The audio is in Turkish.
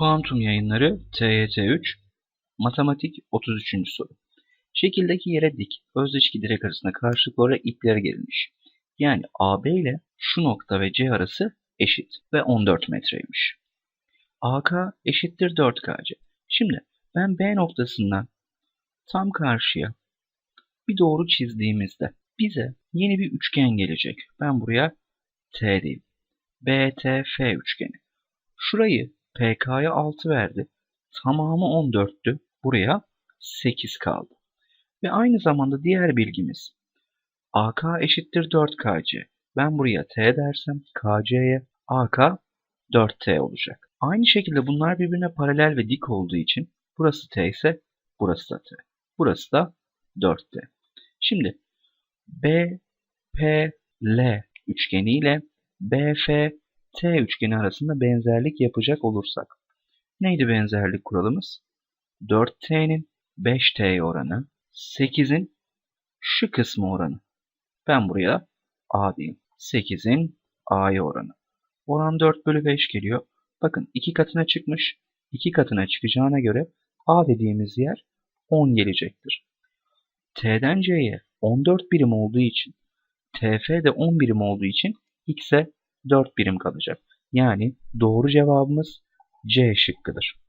Kuantum yayınları TYT 3 Matematik 33. soru. Şekildeki yere dik, özdeşik direk arasında karşılıklı ipler gerilmiş. Yani AB ile şu nokta ve C arası eşit ve 14 metreymiş. AK eşittir 4KC. Şimdi ben B noktasından tam karşıya bir doğru çizdiğimizde bize yeni bir üçgen gelecek. Ben buraya T diyeyim. BTF üçgeni. Şurayı PK'ya 6 verdi. Tamamı 14'tü. Buraya 8 kaldı. Ve aynı zamanda diğer bilgimiz AK eşittir 4KC. Ben buraya T dersem KC'ye AK 4T olacak. Aynı şekilde bunlar birbirine paralel ve dik olduğu için burası T ise burası da T. Burası da 4T. Şimdi BPL üçgeni ile BFT üçgeni arasında benzerlik yapacak olursak. Neydi benzerlik kuralımız? 4T'nin 5T'ye oranı, 8'in şu kısmı oranı. Ben buraya A diyeyim. 8'in A'ya oranı. Oran 4 bölü 5 geliyor. Bakın 2 katına çıkmış. 2 katına çıkacağına göre A dediğimiz yer 10 gelecektir. T'den C'ye 14 birim olduğu için TF de 10 birim olduğu için X'e 4 birim kalacak. Yani doğru cevabımız C şıkkıdır.